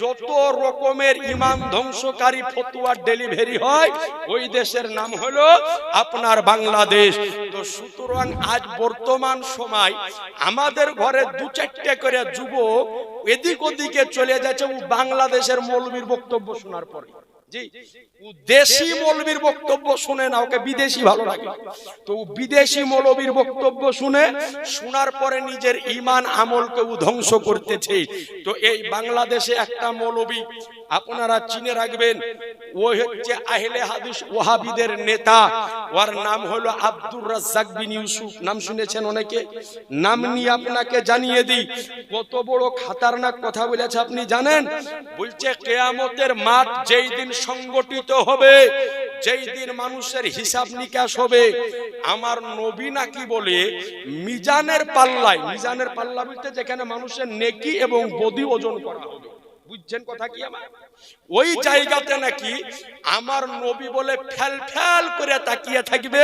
যত রকমের ইমাম ধ্বংসকারী ফতুয়ার ডেলিভারি হয়, ওই দেশের নাম হলো আপনার বাংলাদেশ। তো সুতরাং আজ বর্তমান সময় আমাদের ঘরে দু চারটে করে যুবক এদিক ওদিকে চলে যাচ্ছে বাংলাদেশের মৌলবীর বক্তব্য শোনার পরে। দেশি মৌলবীর বক্তব্য শুনে না, ওকে বিদেশি ভালো লাগে। তো বিদেশি মৌলবীর বক্তব্য শুনে, শোনার পরে নিজের ইমান আমলকে ধ্বংস করতেছে। তো এই বাংলাদেশে একটা মৌলবী, আপনারা চিনে রাখবেন, ও হচ্ছে আহলে হাদিস ওয়াহাবিদের নেতা। ওর নাম হলো আব্দুর রাজ্জাক বিন ইউসুফ। নাম শুনেছেন অনেকে? নাম নিয়ে আপনাকে জানিয়ে দিই, কত বড় খাতারনাক কথা বলেছে, আপনি জানেন? বলছে, কেয়ামতের মাঠ যেই দিন সংগঠিত হবে, যেই দিন মানুষের হিসাব নিকাশ হবে। আমার নবী নাকি বলে, মিজানের পাল্লায়, মিজানের পাল্লা বলতে যেখানে মানুষের নেকি এবং বদি ওজন করা হবে। বুঝছেন কথা কি আমার? ওই জায়গাতে নাকি আমার নবী বলে ফেল ফেল করে তাকিয়ে থাকবে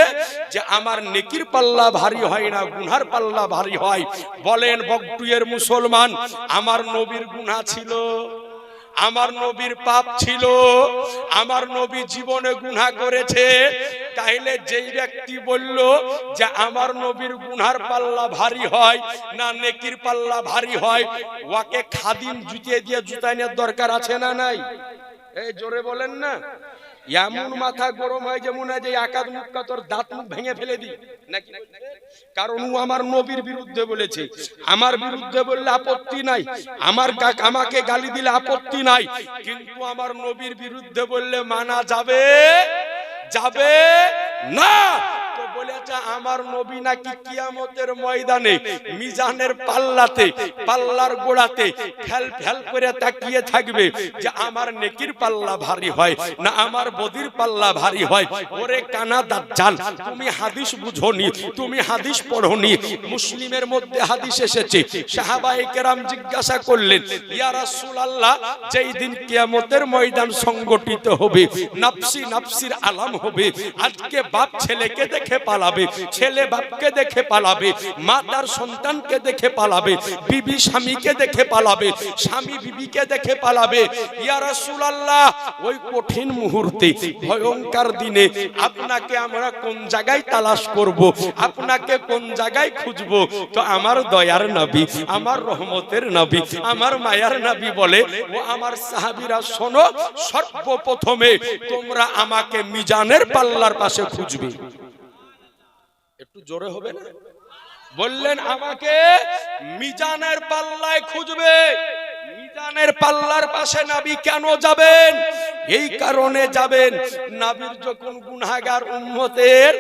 যে আমার নেকির পাল্লা ভারী হয় না গুনহার পাল্লা ভারী হয়। বলেন বকটুয়ের মুসলমান, আমার নবীর গুনাহ ছিল। আমার নবীর পাপ ছিল, আমার নবী জীবনে গুনা করেছে, তাইলে যেই ব্যক্তি বলল যে আমার নবীর গুনার পাল্লা ভারী হয় না নেকির পাল্লা ভারী হয় ওকে খাদিম জুতিয়ে দিয়ে জুতাইনের দরকার আছে না নাই? এই জোরে বলেন না। এমন মাথা গরম হয় যেমন যে একাদ মুখটা তোর দাঁত মুখ ভেঙে ফেলে দি নাকি? কারণ ও আমার নবীর বিরুদ্ধে বলেছে। আমার বিরুদ্ধে বললে আপত্তি নাই। আমার আমাকে গালি দিলে আপত্তি নাই। কিন্তু আমার নবীর বিরুদ্ধে বললে মানা যাবে? যাবে না! বলেছে আমার নবী নাকি কিয়ামতের ময়দানে, মিজানের পাল্লাতে, পাল্লার গোড়াতে ফেল ফেল করে তাকিয়ে থাকবে যে আমার নেকির পাল্লা ভারী হয় না আমার বদির পাল্লা ভারী হয়? ওরে কানা দাজ্জাল, তুমি হাদিস বুঝোনি, তুমি হাদিস পড়োনি। মুসলিমের মধ্যে হাদিস এসেছে। সাহাবায়ে কেরাম জিজ্ঞাসা করলেন, ইয়া রাসূলুল্লাহ, যেই দিন কিয়ামতের ময়দান সংগঠিত হবে, নাফসি নাফসির আলাম হবে, আজকে বাপ ছেলেকে দেখে পালাবে, ছেলে বাপকে দেখে পালাবে মা তার সন্তানকে দেখে পালাবে, বিবি স্বামীকে দেখে পালাবে, স্বামী বিবিকে দেখে পালাবে। ইয়া রাসূলুল্লাহ, ওই কঠিন মুহূর্তে, ভয়ঙ্কর দিনে আপনাকে আমরা কোন জায়গায় তালাশ করব, আপনাকে কোন জায়গায় খুঁজব? তো আমার দয়ার নবী, আমার রহমতের নবী, আমার মায়ার নবী বলে, ও আমার সাহাবীরা, শোনো, সর্বপ্রথমে তোমরা আমাকে মিজানের পাল্লার পাশে খুঁজবে। একটু জোরে হবে না? বললেন, আমাকে মিজানের পাল্লায় খুঁজবে। মিজানের পাল্লার পাশে নাবি কেন যাবেন? এই কারণে যাবেন নাবির যখন গুনাহগার উম্মতের,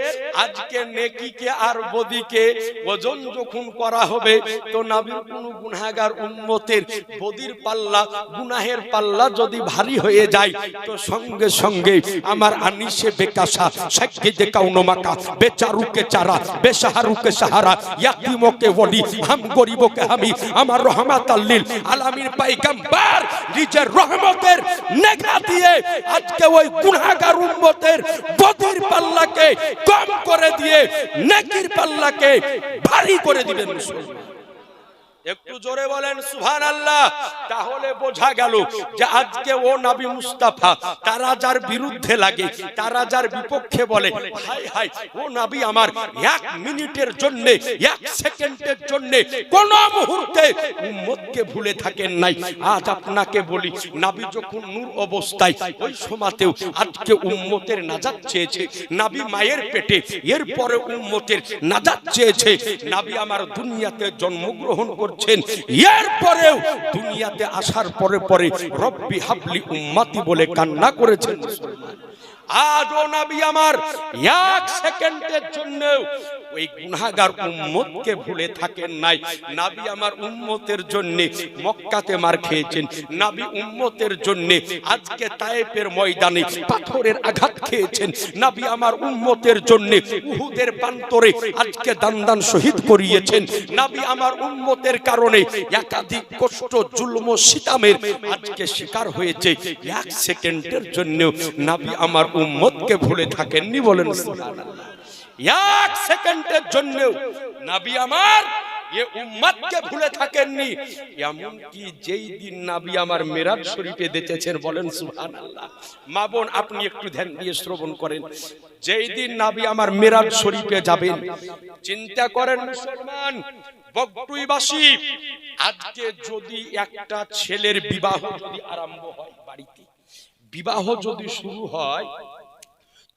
আজকে নেকিকে আর বদিকে ওজন যখন করা হবে, তো নাবির কোন গুনাহগার উম্মতের বদির পাল্লা, গুনাহের পাল্লা যদি ভারী হয়ে যায়, তো সঙ্গে সঙ্গে আমার আনিসে বেকাশা সাক্ষী যে কাউনমাকা বেচারুকে চারা বেসাহারুকে সাহারা ইয়াতিমকে ওলি, হাম গরিবকে হামি, আমার রহমাত আল্লিল আলামিন পাইগাম্বার, নিজের রহমতের নেঘা দিয়ে আজকে ওই গুনাহগার উম্মতের বদির পাল্লাকে কম করে দিয়ে নেকির পাল্লাকে ভারী করে দিবেন মুসলমান। একটু জোরে বলেন সুহান আল্লাহ তাহলে বোঝা গেল যে আজকে ও নবী মুস্তাফা তারা যার বিরুদ্ধে লাগে তারা যার বিপক্ষে বলে হাই হাই ও নবী আমার এক মিনিটের জন্য এক সেকেন্ডের জন্য কোন মুহূর্তে উম্মতকে ভুলে থাকেন নাই। আজ আপনাকে বলি নাবি যখন নূর অবস্থায় ওই সময়তেও আজকে উম্মতের নাজাত চেয়েছে নাবি মায়ের পেটে এরপরে উম্মতের নাজাত চেয়েছে নাবি আমার দুনিয়াতে জন্মগ্রহণ করছেন এরপরেও দুনিয়াতে আসার পরে পরে রব্বি হাবলি উম্মাতি বলে কান্না করেছেন মুসলমান। আজও নবী আমার এক সেকেন্ডের জন্য ওই গুনাহগার উম্মতকে ভুলে থাকেন নাই। নবী আমার উম্মতের জন্য মক্কাতে মার খেয়েছেন। নবী উম্মতের জন্য আজকে তায়েফের ময়দানে পাথরের আঘাত খেয়েছেন। নবী আমার উম্মতের জন্য উহুদের প্রান্তরে আজকে দান শহীদ করিয়েছেন। নবী আমার উম্মতের কারণে একাধিক কষ্ট, জুলম সিতামের আজকে শিকার হয়েছে। এক সেকেন্ডের জন্য নবী আমার উম্মতকে ভুলে থাকেননি বলেন এক সেকেন্ডের জন্য নবী আমার ভুলে থাকেননি। যেই দিন নাবি আমার মেরাজ শরীফে দেখেছেন বলেন মা বোন, আপনি একটু ধ্যান দিয়ে শ্রবণ করেন। যেই দিন নাবি আমার মেরাজ শরীফে যাবেন, চিন্তা করেন মুসলমান আজকে যদি একটা ছেলের বিবাহ যদি আরম্ভ হয় বাড়িতে বিবাহ যদি শুরু হয়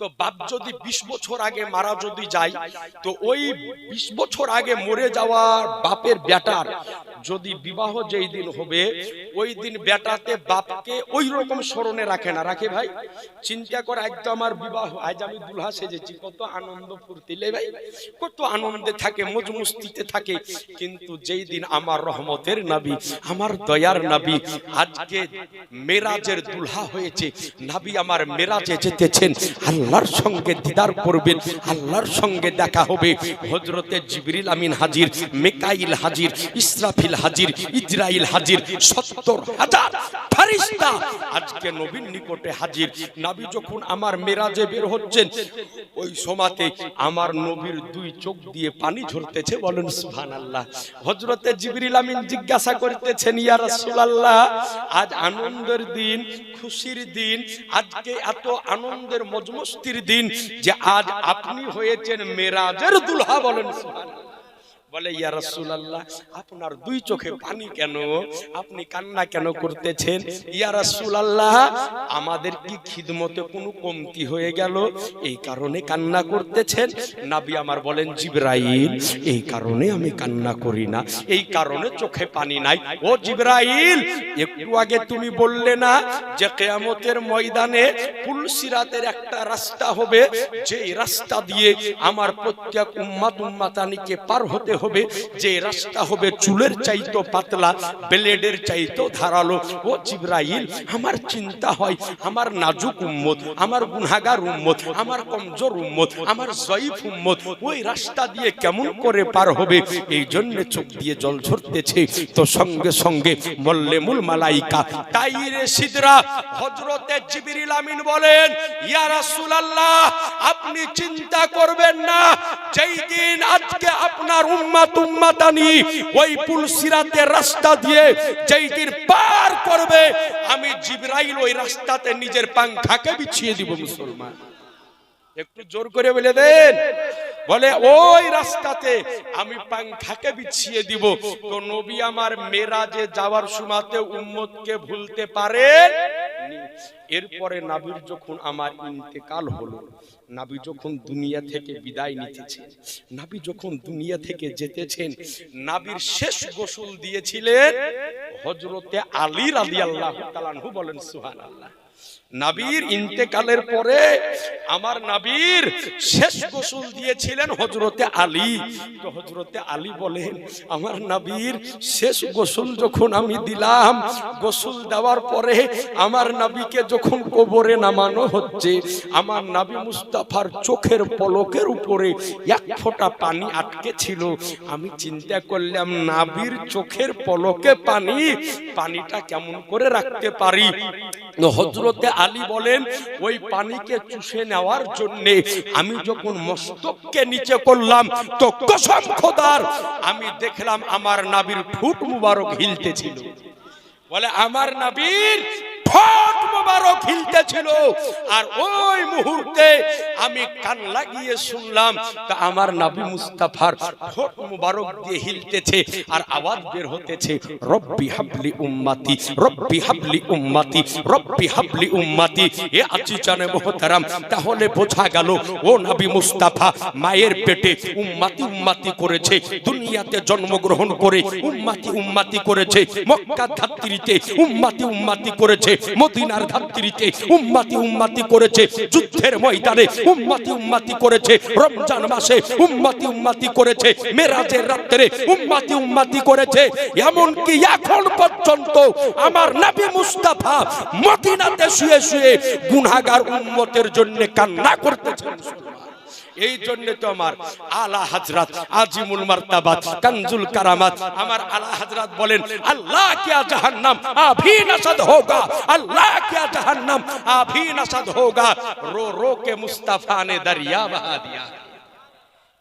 তো বাপ যদি বিশ বছর আগে মারা যদি যায়, তো ওই বিশ বছর আগে মরে যাওয়ার বাপের বেটার যদি বিবাহ যেই দিন হবে, ওই দিন বেটাতে বাপকে ওই রকম স্মরণে রাখে না। রাখে ভাই, চিন্তা করে, আজ তো আমার বিবাহ, আজ আমি দুলহা সেজেছি, কত আনন্দ ফুর্তি। লে ভাই, কত আনন্দে থাকে মজমস্তিতে থাকে, কিন্তু যেই দিন আমার রহমতের নাবি, আমার দয়ার নাবি, আজকে মেরাজের দুলহা হয়েছে, নাবি আমার মেরাজে যেতেছেন আল্লাহর সঙ্গে দিদার করবেন, আল্লাহর সঙ্গে দেখা হবে। হজরতে জিবরিল আমিন হাজির, মেকাইল হাজির, ইসরাফিল হাজির, ইজরাইল হাজির, সত্তর হাজার ফারিস্তা আজকে নবীন নিকটে হাজির। নাবি যখন আমার মেরাজে বের হচ্ছেন, ওই সমাতে আমার নবীর দুই চোখ দিয়ে পানি ঝরতেছে, বলেন সুহান আল্লাহ হযরতে জিবরিল আমিন জিজ্ঞাসা করতেছেন, ইয়া রাসূলুল্লাহ, আজ আনন্দের দিন, খুশির দিন, আজকে এত আনন্দের মজমস্তির দিন যে আজ আপনি হয়েছেন মেরাজের দুলহা বলেন বলে ইয়া রাসূলুল্লাহ আপনার দুই চোখে পানি কেন? আপনি কান্না কেন করতেছেন? ইয়া রাসূলুল্লাহ আমাদের কি খিদমতে কোনো কমতি হয়ে গেল? এই কারণে কান্না করতেছেন? নাবি আমার বলেন জিবরাইল এই কারণে আমি কান্না করি না। এই কারণে চোখে পানি নাই। ও জিবরাইল একটু আগে তুমি বললে না যে কেয়ামতের ময়দানে পুলসিরাতের একটা রাস্তা হবে? যেই রাস্তা দিয়ে আমার প্রত্যেক উম্মাত উম্মাতানিকে পার হতে হবে, যে রাস্তা হবে চুলের চাইতো পাতলা, ব্লেডের চাইতো ধারালো। ও জিব্রাইল, আমার চিন্তা হয়, আমার নাজুক উম্মত, আমার গুনাগার উম্মত, আমার কমজোর উম্মত, আমার জয়ীফ উম্মত, ওই রাস্তা দিয়ে কেমন করে পার হবে? এই জন্য চোখ দিয়ে জল ঝরতেছে। তো সঙ্গে সঙ্গে মল্লে মূল মালাইকা, তাই রে সিদরা, হযরতে জিবরিল আমিন বলেন, ইয়া রাসূলুল্লাহ, আপনি চিন্তা করবেন না, যেই দিন আজকে আপনার উম্মাত ওই রাস্তাতে একটু জোর করে বলে দেন। বলে, ওই রাস্তাতে আমি পাংখাকে বিছিয়ে দিব। তো নবী আমার মেরাজে যাওয়ার সময়তে উম্মতকে ভুলতে পারে এরপরে নাবির যখন আমার ইন্তেকাল হলো নাবি যখন দুনিয়া থেকে বিদায় নিতেছেন নাবি যখন দুনিয়া থেকে যেতেছেন, নাবির শেষ গোসল দিয়েছিলেন হজরতে আলী রাদিয়াল্লাহু বলেন বলেন, সুবহানাল্লাহ। নাবির ইন্তেকালের পরে আমার নাবির শেষ গোসল দিয়েছিলেন হজরতে আলী। তো হজরতে আলী বলেন আমার নাবির শেষ গোসল যখন আমি দিলাম গোসল দেওয়ার পরে আমার নাবিকে যখন কবরে নামানো হচ্ছে আমার নাবি মুস্তাফার চোখের পলকের উপরে এক ফোঁটা পানি আটকে ছিল। আমি চিন্তা করলাম নাবির চোখের পলকে পানি পানিটা কেমন করে রাখতে পারি? হজরতে আলী বলেন, ওই পানিকে চুষে নেওয়ার জন্য আমি যখন মস্তককে নিচে করলাম, তো কসম খোদার, আমি দেখলাম আমার নাবির ফুট মুবারক হিলতেছিল বলে, আমার নাবির ঠোঁট মোবারক হিলতেছিল। আর ওই মুহূর্তে আমি কান লাগিয়ে শুনলাম, তা আমার নবী মুস্তাফার ঠোঁট মোবারক দিয়ে হিলতেছে আর আওয়াজ বের হতেছে, রব্বি হাবলি উম্মাতি, রব্বি হাবলি উম্মাতি, রব্বি হাবলি উম্মাতি, এ আচি জানে মোহতারাম, তাহলে বোঝা গেল, ও নবী মুস্তাফা মায়ের পেটে উম্মাতি উম্মাতি করেছে, দুনিয়াতে জন্মগ্রহণ করে উম্মাতি উম্মাতি করেছে, মক্কা ধাত্রীতে উম্মাতি উম্মাতি করেছে মদিনার ধাত্রীতে উম্মাতি উম্মাতি করেছে, যুদ্ধের ময়দানে উম্মাতি উম্মাতি করেছে, রমজান মাসে উম্মাতি উম্মাতি করেছে, মেরাজের রাত্রে উম্মাতি উম্মাতি করেছে এমন কি এখন পর্যন্ত আমার নবী মুস্তাফা মদিনাতে শুয়ে শুয়ে গুনাহগার উম্মতের জন্য কান্না করতেছেন। এই জন্য তো আমার আলা হাজরাত আজিমুল মার্তাবাত কানজুল কারামাত আমার আলা হাজরাত বলেন আল্লাহ কিয়া জাহান্নাম আভি নসদ হোগা আল্লাহ কিয়া জাহান্নাম আভি নসদ হোগা रो रो के मुस्तफा ने दरिया बहा दिया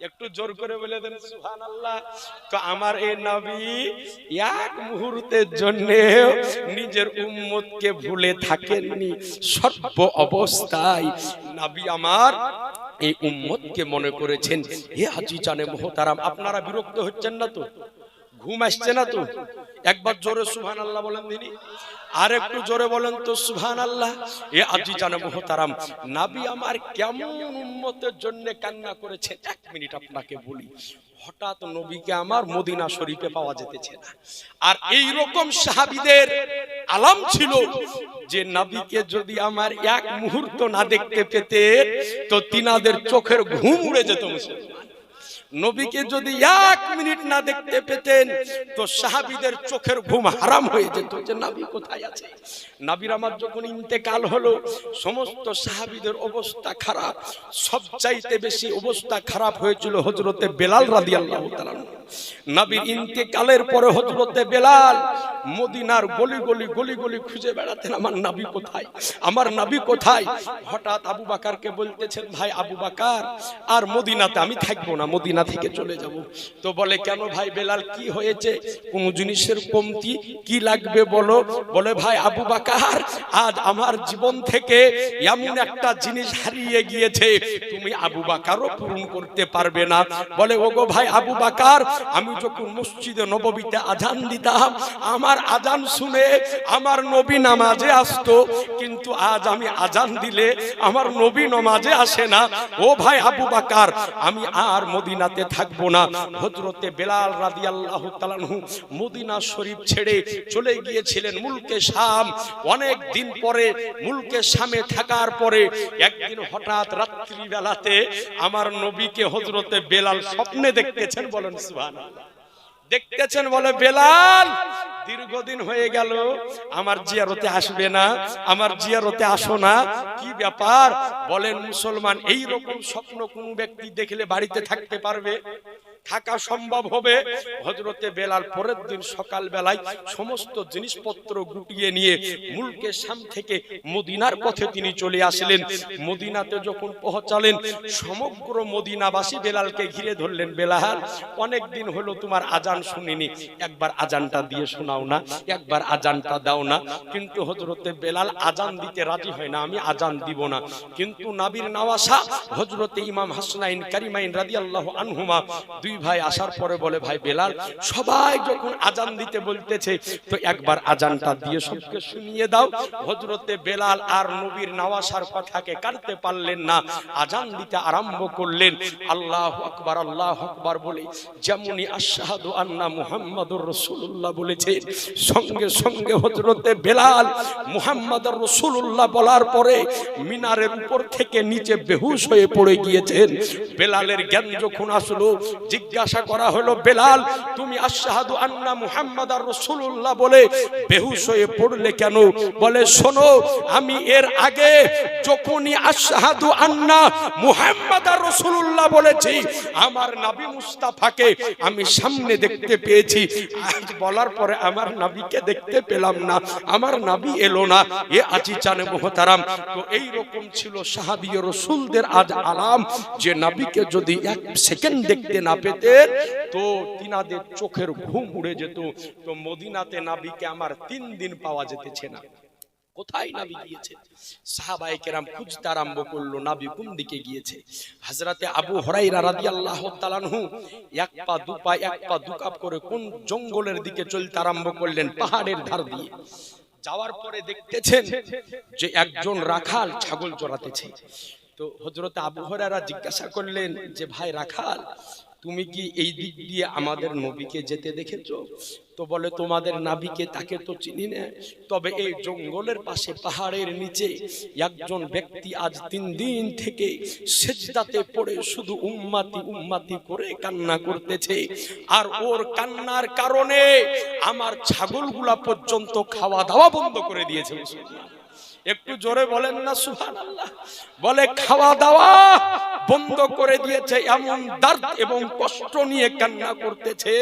একটু জোর করে বলে দেন সুহান আল্লাহ তো আমার এই নবী এক মুহূর্তের জন্য নিজের উম্মতকে ভুলে থাকেননি। সর্ব অবস্থায় নবী আমার এই উম্মতকে মনে করেছেন, হে হাজি জানে মোহতারাম, আপনারা বিরক্ত হচ্ছেন না তো? ঘুম আসছে না তো? একবার জোরে সুহান আল্লাহ বলেন দিনি আর একটু জোরে বলেন তো সুহান আল্লাহ এ আজি জানে মোহতারাম, নাবি আমার কেমন উন্মতের জন্য কান্না করেছে? এক মিনিট আপনাকে বলি, হঠাৎ নবীকে আমার মদিনা শরীফে পাওয়া যেতেছে না। আর এই রকম সাহাবিদের আলাম ছিল যে নবীকে যদি আমার এক মুহূর্ত না দেখতে পেতে তো তিনাদের চোখের ঘুম উড়ে যেত মুসলমান। নবীকে যদি এক মিনিট না দেখতে পেতেন, তো সাহাবিদের চোখের ঘুম হারাম হয়ে যেত যে নাবি কোথায় আছে? নাবির আমার যখন ইন্তেকাল হলো, সমস্ত সাহাবিদের অবস্থা খারাপ। সবচাইতে বেশি অবস্থা খারাপ হয়েছিল হজরতে বেলাল রাদি আল্লাহ নাবির ইন্তেকালের পরে হজরতে বেলাল মদিনার গলি গলি গলি গলি খুঁজে বেড়াতেন, আমার নাবি কোথায়? আমার নাবি কোথায়? হঠাৎ আবু বাকারকে বলতেছেন, ভাই আবু বাকার, আর মদিনাতে আমি থাকব না মদিনা থেকে চলে যাব। তো বলে, কেন ভাই বেলাল, কি হয়েছে? কোন জিনিসের কমতি কি লাগবে বলো? বলে, ভাই আবু বাকার, আজ আমার জীবন থেকে এমন একটা জিনিস হারিয়ে গিয়েছে, তুমি আবু বাকারও পূরণ করতে পারবে না। বলে, ওগো ভাই আবু বাকার, আমি যখন মসজিদে নববীতে আজান দিতাম, আমার আজান শুনে আমার নবী নামাজে আসতো, কিন্তু আজ আমি আজান দিলে আমার নবী নামাজে আসে না। ও ভাই আবু বাকার, আমি আর মদিনাতে থাকব না। হজরতে বেলাল রাদি আল্লাহ মদিনা শরীফ ছেড়ে চলে গিয়েছিলেন মুলকে শাম। অনেক দিন পরে মুলকে শামে থাকার পরে একদিন হঠাৎ রাত্রিবেলাতে আমার নবীকে হজরতে বেলাল স্বপ্নে দেখতেছেন বলেন সুবহান দেখতেছেন বলে বেলাল, দীর্ঘদিন হয়ে গেল, আমার জিয়ারতে আসবে না, আমার জিয়ারতে আসো না, কি ব্যাপার? বলেন মুসলমান এই রকম স্বপ্ন কোন ব্যক্তি দেখলে বাড়িতে থাকতে পারবে? থাকা সম্ভব হবে? হজরতে বেলাল পরের দিন সকাল বেলায় সমস্ত জিনিসপত্র গুটিয়ে নিয়ে মুলকে সাম থেকে মদিনার পথে তিনি চলে আসলেন। মদিনাতে যখন পৌঁছালেন, সমগ্র মদিনাবাসী বেলালকে ঘিরে ধরলেন, বেলাল, অনেক দিন হলো তোমার আজান শুনিনি, একবার আজানটা দিয়ে শোনাও না, একবার আজানটা দাও না। কিন্তু হজরতে বেলাল আজান দিতে রাজি হয় না, আমি আজান দিব না। কিন্তু নাবির নওয়াসা হজরতে ইমাম হাসনাইন কারিমাইন রাদিয়াল্লাহু আনহুমা দুই ভাই আসার পরে বলে, ভাই বেলাল, সবাই যখন আজান দিতে বলতেছে, তো একবার আজানটা দিয়ে সবকে শুনিয়ে দাও। হজরতে বেলাল আর নবীর নওয়াসার কথাকে কাটতে পারলেন না, আজান দিতে আরম্ভ করলেন। আল্লাহ আকবার আল্লাহ আকবার বলে, যেমনই আশহাদু আন্না মুহাম্মাদুর রাসূলুল্লাহ বলেছে। সঙ্গে সঙ্গে হজরতে বেলাল মুহাম্মাদুর রাসূলুল্লাহ বলার পরে মিনারের উপর থেকে নিচে বেহুশ হয়ে পড়ে গিয়েছেন। বেলালের জ্ঞান যখন আসলো, জিজ্ঞাসা করা হলো, বেলাল, তুমি আশহাদু আন্না মুহাম্মাদার রাসূলুল্লাহ বলে বেহুশ হয়ে পড়লে কেন? বলে, শোনো, আমি এর আগে যখনই আশহাদু আন্না মুহাম্মাদার রাসূলুল্লাহ বলেছি, আমার নবী মুস্তাফাকে আমি সামনে দেখতে পেয়েছি। আজ বলার পরে আমার নাবিকে দেখতে পেলাম না। আমার নাবি এলো না। এ আজি চানে মোহতারাম। তো এই রকম ছিল সাহাবিয় রাসূলদের আজ আলাম। যে নাবিকে যদি এক সেকেন্ড দেখতে না পেতেন, তো তিনাদের চোখের ঘুম উড়ে যেত। তো মদিনাতে নাবিকে আমার তিন দিন পাওয়া যেতেছে না। কোথায় নাবি গিয়েছে? সাহাবায়ে কেরাম খুঁজতে আরম্ভ করল নাবি কোন দিকে গিয়েছে? হযরতে আবু হরাই হুরায়রা রাদিয়াল্লাহু তাআলাহু এক পা দু পা এক পা দু কাপ করে কোন জঙ্গলের দিকে চলতে আরম্ভ করলেন? পাহাড়ের ধার দিয়ে। যাওয়ার পরে দেখতেছেন যে একজন রাখাল ছাগল চড়াতেছে। তো হজরত আবু হরারা জিজ্ঞাসা করলেন যে ভাই রাখাল তুমি কি এই দিক দিয়ে আমাদের নবীকে যেতে দেখেছ? তো বলে, তোমাদের নাবিকে তাকে তো চিনি না। তবে এই জঙ্গলের পাশে, পাহাড়ের নিচে একজন ব্যক্তি আজ তিন দিন থেকে সেজদাতে পড়ে শুধু উম্মাতি উম্মাতি করে কান্না করতেছে। আর ওর কান্নার কারণে আমার ছাগলগুলা পর্যন্ত খাওয়া দাওয়া বন্ধ করে দিয়েছে মুসলমান। একটু জোরে বলেন না সুবহানাল্লাহ। বলে খাওয়া দাওয়া বন্ধ করে দিয়েছে এমন দার্দ এবং কষ্ট নিয়ে কান্না করতেছে।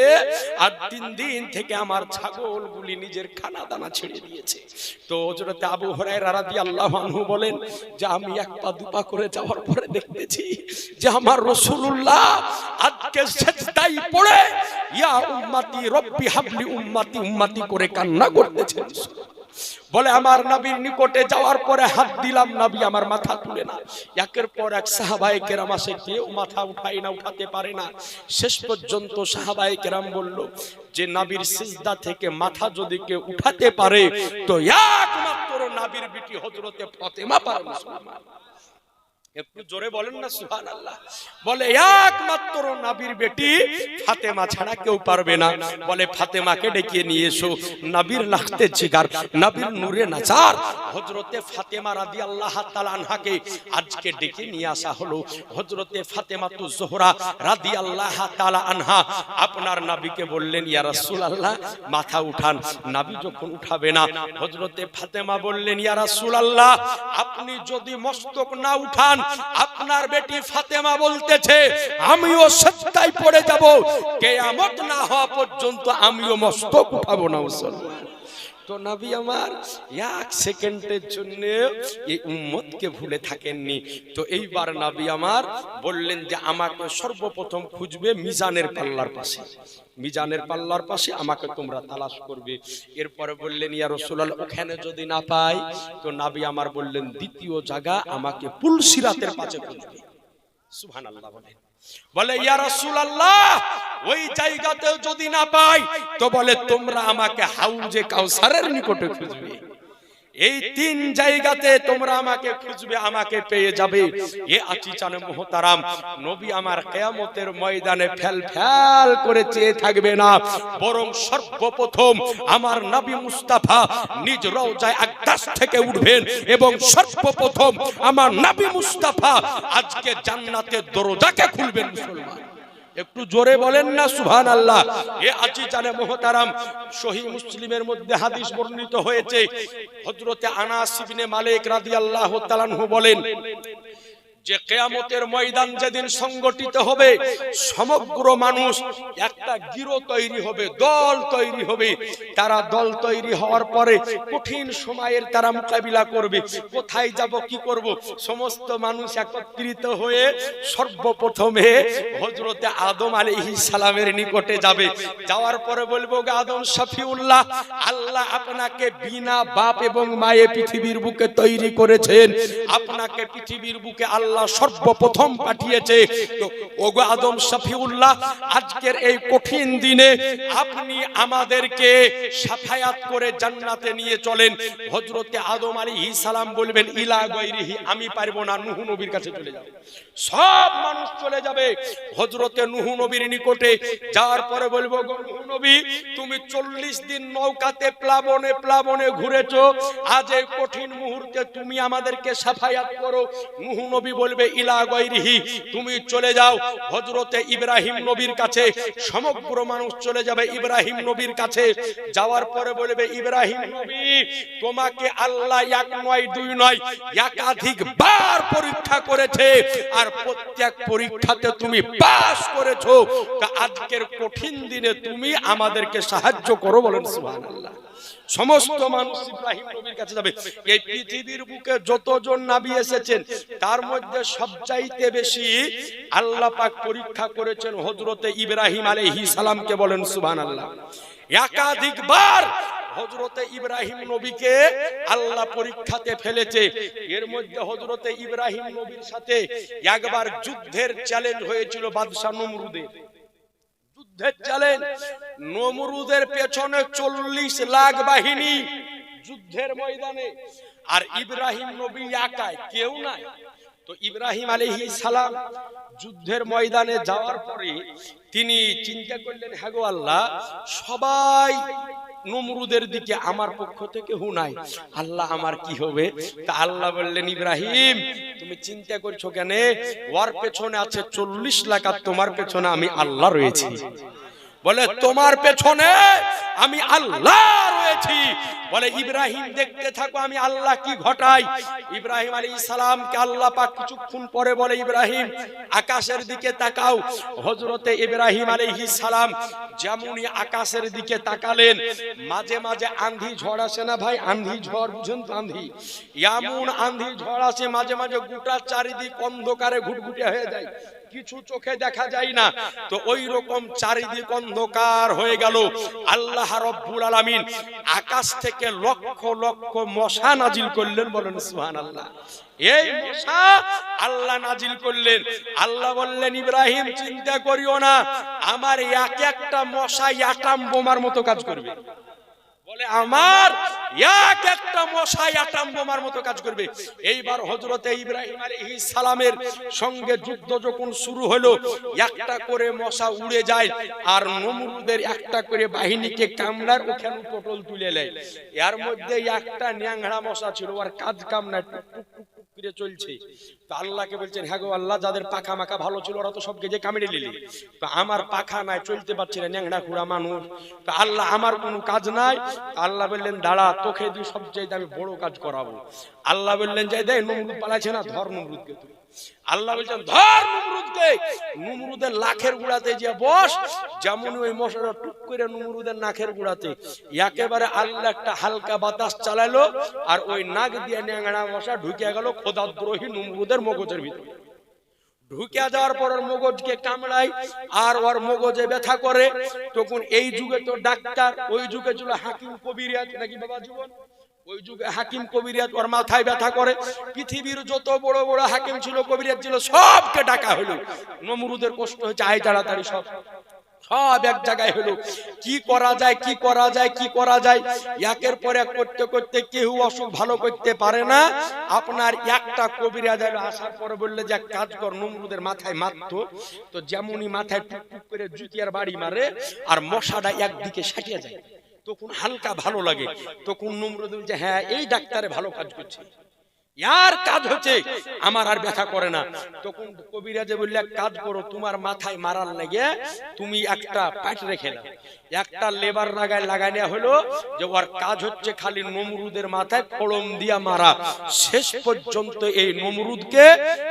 আর তিন দিন থেকে আমার ছাগলগুলি নিজের খানা দানা ছেড়ে দিয়েছে। তো হযরতে আবু হুরায়রা রাদিয়াল্লাহু আনহু বলেন যে আমি এক পা দুপা করে যাওয়ার পরে দেখতেছি যে আমার রাসূলুল্লাহ আজকে সেজদায় পড়ে। ইয়া উম্মতি রব্বি হাবলি উম্মতি উম্মতি করে কান্না করতেছেন বলে, আমার নবীর নিকটে যাওয়ার পরে হাত দিলাম, নবী আমার মাথা তুলে না। একের পর এক সাহাবাই কেরাম আসে, কেউ মাথা উঠাই না, উঠাতে পারে না। শেষ পর্যন্ত সাহাবাই কেরাম বলল, যে নাবির সিজদা থেকে মাথা যদি কেউ উঠাতে পারে, তো একমাত্র নাবির বিটি হজরতে ফতেমা পারে মুসলমান। একটু জোরে বলেন না সুহান আল্লাহ বলে, একমাত্র নাবির বেটি ফাতেমা ছাড়া কেউ পারবে না। বলে, ফাতেমাকে ডেকে নিয়ে এসো। নাবির লাখতে জিগার, নাবির নূরে নাচার। হজরতে ফাতেমা রাদি আল্লাহ আনহাকে আজকে ডেকে নিয়ে আসা হলো। হজরতে ফাতেমা তু জোহরা রাদি আল্লাহ তালা আনহা আপনার নাবিকে বললেন, ইয়া রাসূল আল্লাহ মাথা উঠান। নাবি যখন উঠাবে না? হজরতে ফাতেমা বললেন, ইয়া রাসূল আল্লাহ আপনি যদি মস্তক না উঠান আপনার বেটি ফাতেমা বলতেছে, আমিও সত্যায় পড়ে যাব। কেয়ামত না হওয়া পর্যন্ত আমিও মস্তক উঠাবো না তো নবী আমার, এক সেকেন্ডের জন্য এই উম্মতকে ভুলে থাকেননি। তো এইবার নবী আমার বললেন যে, আমাকে সর্বপ্রথম খুঁজবে মিজানের পাল্লার পাশে। মিজানের পাল্লার পাশে আমাকে তোমরা তালাশ করবে। এরপরে বললেন, ইয়া রসুলাল ওখানে যদি না পাই? তো নাবি আমার বললেন, দ্বিতীয় জায়গা আমাকে পুলসিরাতের পাশে খুঁজবে। সুবহানাল্লাহ বলেন। বলে, ইয়া রাসূলুল্লাহ ওই জায়গাতেও যদি না পাই, তো বলে তোমরা আমাকে হাউজে কাউসারের নিকটে খুঁজবে। এই তিন জায়গাতে তোমরা আমাকে খুঁজবে, আমাকে পেয়ে যাবে। এ আচি চানে মোহতারাম, নবী আমার কেয়ামতের ময়দানে ফেল ফেল করে চেয়ে থাকবে না। বরং সর্বপ্রথম আমার নবী মুস্তাফা নিজ রওজায় আকদাস থেকে উঠবেন এবং সর্বপ্রথম আমার নবী মুস্তাফা আজকে জান্নাতের দরজাকে খুলবেন মুসলমান। একটু জোরে বলেন না সুহান আল্লাহ এ আছি জানে মোহতারাম সহি মুসলিমের মধ্যে হাদিস বর্ণিত হয়েছে। হজরতে আনাস ইবনে মালিক রাদিয়াল্লাহু আল্লাহ বলেন যে কেয়ামতের ময়দান যেদিন সংগঠিত হবে সমগ্র মানুষ একটা গিরো তৈরি হবে দল তৈরি হবে। তারা দল তৈরি হওয়ার পরে কঠিন সময়ের তারা মোকাবিলা করবে। কোথায় যাব কি করব? সমস্ত মানুষ একত্রিত হয়ে সর্বপ্রথমে হজরতে আদম আলাইহিস সালামের নিকটে যাবে। যাওয়ার পরে বলব গো আদম শফিউল্লাহ আল্লাহ আপনাকে বিনা বাপ এবং মায়ে পৃথিবীর বুকে তৈরি করেছেন। আপনাকে পৃথিবীর বুকে আল্লাহ সর্বপ্রথম পাঠিয়েছে। ওগো আদম শফিউল্লাহ, আজকের এই কঠিন দিনে আপনি আমাদেরকে সাফায়াত করে জান্নাতে নিয়ে চলেন। হযরতে আদম আলাইহিস সালাম বলবেন, ইলা গায়রিহি, আমি পারব না, নূহ নবীর কাছে চলে যাও। সব মানুষ চলে যাবে হযরতে নূহ নবীর নিকটে। যাওয়ার পরে বলব নূহ নবী, তুমি 40 দিন নৌকাতে, প্লাবনে প্লাবনে ঘুরেছো। আজ এই কঠিন মুহূর্তে তুমি আমাদেরকে সাফায়াত করো। নূহ নবী বলবে, ইলা গায়রিহি, তুমি চলে যাও। হযরতে ইব্রাহিম নবীর কাছে, সমগ্র মানুষ চলে যাবে ইব্রাহিম নবীর কাছে। যাওয়ার পরে বলবে, ইব্রাহিম নবী, তোমাকে আল্লাহ এক নয়, দুই নয়, একাধিক বার পরীক্ষা করেছে আর প্রত্যেক পরীক্ষাতে তুমি পাস করেছ। তা আজকের কঠিন দিনে তুমি আমাদেরকে সাহায্য করো বলেন, সুবহানাল্লাহ। সমস্ত মানুষ ইব্রাহিম নবীর কাছে যাবে। এই পৃথিবীর বুকে যতজন নাবি এসেছেন তার মধ্যে সবচাইতে বেশি আল্লাহ পাক পরীক্ষা করেছেন হযরতে ইব্রাহিম আলাইহিস সালামকে বলেন সুবহানাল্লাহ। একাধিকবার হজরতে ইব্রাহিম নবীকে আল্লাহ পরীক্ষাতে ফেলেছে। এর মধ্যে হজরতে ইব্রাহিম নবীর সাথে একবার যুদ্ধের চ্যালেঞ্জ হয়েছিল বাদশাহ নমরুদের। যুদ্ধের নমরুদের পেছনে চল্লিশ লাখ বাহিনী যুদ্ধের ময়দানে। আর ইব্রাহিম নবী একাই, কেউ নাই। তো ইব্রাহিম আলহি সালাম যুদ্ধের ময়দানে যাওয়ার পরে তিনি চিন্তা করলেন হ্যাগো আল্লাহ, সবাই নমরুদের দিকে আমার পক্ষ থেকে হু নাই। আল্লাহ আমার কি হবে? তা আল্লাহ বললেন, ইব্রাহিম, তুমি চিন্তা করছ কেন? ওর পেছনে আছে চল্লিশ লাখ আর তোমার পেছনে আমি আল্লাহ রয়েছি। বলে তোমার পেছনে আমি আল্লাহ রয়েছি। বলে ইব্রাহিম দেখতে থাকো আমি আল্লাহ কি ঘটাই? ইব্রাহিম আলী সালামকে আল্লাহ পাক কিছুক্ষণ পরে বলে ইব্রাহিম আকাশের দিকে তাকাও। হজরতে ইব্রাহিম আলাইহি সালাম যেমনই আকাশের দিকে তাকালেন মাঝে মাঝে আন্ধি ঝড় আসে না ভাই? আন্ধি ঝড় বুঝুন তো আন্ধি এমন আন্ধি ঝড় আসে মাঝে মাঝে গোটা চারিদিক অন্ধকারে ঘুটঘুটে হয়ে যায়। কিছু চোখে দেখা যায় না। তো ওই রকম চারিদিক অন্ধকার হয়ে গেল। আল্লাহ রব্বুল আলামিন আকাশ থেকে লক্ষ লক্ষ মশা নাজিল করলেন বলেন, সুবহানাল্লাহ। এই মশা আল্লাহ নাজিল করলেন। আল্লাহ বললেন, ইব্রাহিম, চিন্তা করিও না। আমার এক একটা মশা অ্যাটাম বোমার মতো কাজ করবে। আমার এক একটা মশাই আটাম বোমার মতো কাজ করবে। এইবার হজরতে ইব্রাহিম সালামের সঙ্গে যুদ্ধ যখন শুরু হলো, একটা করে মশা উড়ে যায় আর নমরুদের একটা করে বাহিনীকে কামড়ার ওখানে পটল তুলে নেয়। এর মধ্যে একটা ন্যাংড়া মশা ছিল আর কাজ কামনা টুক টুক টুক চলছে। তো আল্লাহকে বলছেন হ্যাঁ গো আল্লাহ যাদের পাখা মাখা ভালো ছিল ওরা তো সবকে যে কামড়ে নিলি। তো আমার পাখা নাই চলতে পারছি না ন্যাংড়া খুঁড়া মানুষ। তো আল্লাহ আমার কোনো কাজ নাই। আল্লাহ বললেন দাঁড়া তোকে দিয়ে সবচেয়ে আমি বড় কাজ করাবো। আল্লাহ বললেন যে দেয় নমরুদ পালাইছে না ধর নমরুদকে তুই। আল্লাহ বলছেন, ধর নমরুদকে। নমরুদের লাখের গুড়াতে যে বস যেমন ওই মশাটা টুক করে নমরুদের নাকের গুড়াতে, একেবারে আল্লাহ একটা হালকা বাতাস চালালো, আর ওই নাক দিয়ে ন্যাংড়া মশা ঢুকে গেল খোদাদ্রোহী নমরুদের মগজের ভিতরে। ঢুকে যাওয়ার পর ওর মগজকে কামড়ায়, আর ওর মগজে ব্যথা করে। তখন এই যুগে তো ডাক্তার, ওই যুগে ছিল হাকিম কবিরিয়াত নাকি বাবা জীবন? ওই যুগে হাকিম কবিরিয়াত ওর মাথায় ব্যথা করে। পৃথিবীর যত বড় বড় হাকিম ছিল কবিরিয়াত ছিল, সবকে ডাকা হলো। নমরুদের কষ্ট হয়েছে আয় তাড়াতাড়ি সব। সব এক জায়গায় হলো। কি করা যায়, কি করা যায়, কি করা যায়? একের পর এক করতে করতে কেউ অসুখ ভালো করতে পারে না। আপনার একটা কবিরা যায় আসার পর বললে যে কাজ কর, নমরুদের মাথায় মারতো। তো যেমনই মাথায় টুক টুক করে জুতিয়ার বাড়ি মারে, আর মশাটা একদিকে সাটিয়ে যায়। তখন হালকা ভালো লাগে। তখন নমরুদ বলছে হ্যাঁ এই ডাক্তারে ভালো কাজ করছে। ইয়ার কাজ হচ্ছে আমার আর ব্যথা করে না। তখন কবিরাজে বললে কাজ করো তোমার মাথায় মারার লেগে তুমি একটা পাট রেখে একটা লেবার লাগায় লাগাই নেওয়া হলো যে ওর কাজ হচ্ছে খালি নমরুদের মাথায় কলম দিয়া মারা। শেষ পর্যন্ত এই নমরুদকে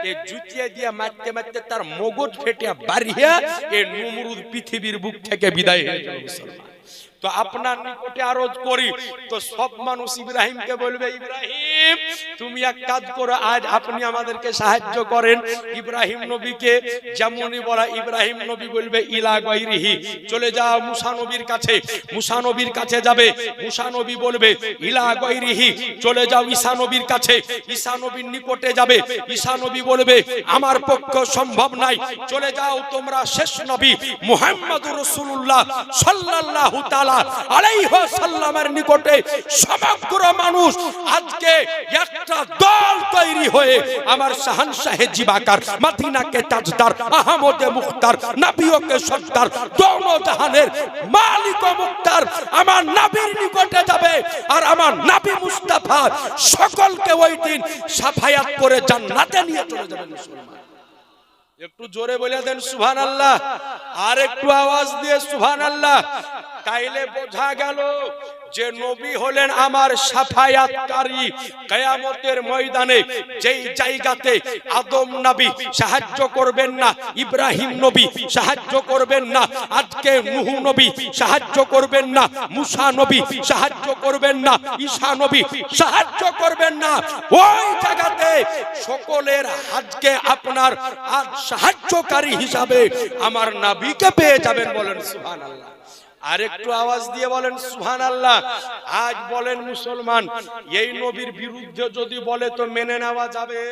এই জুতিয়ে দিয়া মারতে মারতে তার মগজ ফেটে বাড়িয়া এই নমরুদ পৃথিবীর বুক থেকে বিদায় হয়ে গেল মুসলমান। তো আপনার নিকটে আরজ করি। তো সব মানুষ ইব্রাহিমকে বলবে, ইব্রাহিম, তুমি এক কাজ করো, আজ আপনি আমাদেরকে সাহায্য করেন। ইব্রাহিম নবীকে যেমনই বলা, ইব্রাহিম নবী বলবে, ইলা গৈরিহি চলে যাও মুসা নবীর কাছে। মুসা নবীর কাছে যাবে। মুসা নবী বলবে, ইলা গৈরিহি চলে যাও ঈসা নবীর কাছে। ঈসা নবীর নিকটে যাবে। ঈসা নবী বলবে, আমার পক্ষ সম্ভব নাই। চলে যাও তোমরা শেষ নবী মুহাম্মদুর রাসূলুল্লাহ সাল্লাল্লাহু তাআলা আলাইহি সাল্লামের নিকটে সমগ্র মানুষ আজকে একটা দল তৈরি হয়ে আমার তাজদার, আহমদে মুখতার, নবীকে সর্দার মালিক মুখতার আমার নবীর নিকটে যাবে আর আমার নবী মুস্তাফা সকলকে ওই দিন সাফায়াত করে জান্নাতে নিয়ে চলে যাবে মুসলমান। একটু জোরে বলে দেন সুভান আল্লাহ আর একটু আওয়াজ দিয়ে সুভান আল্লাহ তাইলে বোঝা গেল যে নবী হলেন আমার সাফায়াতকারী। কিয়ামতের ময়দানে যেই জায়গাতে আদম নবী সাহায্য করবেন না, ইব্রাহিম নবী সাহায্য করবেন না, আজকে নূহ নবী সাহায্য করবেন না, মুসা নবী সাহায্য করবেন না, ঈসা নবী সাহায্য করবেন না, ওই জায়গাতে সকলের আজকে আপনার আজ সাহায্যকারী হিসাবে আমার নবীকে পেয়ে যাবেন বলেন সুবহানাল্লাহ। আর একটু আওয়াজ দিয়ে বলেন সুহান আল্লাহ আজ বলেন মুসলমান, এই নবীর বিরুদ্ধে যদি বলে তো মেনে নেওয়া যাবে?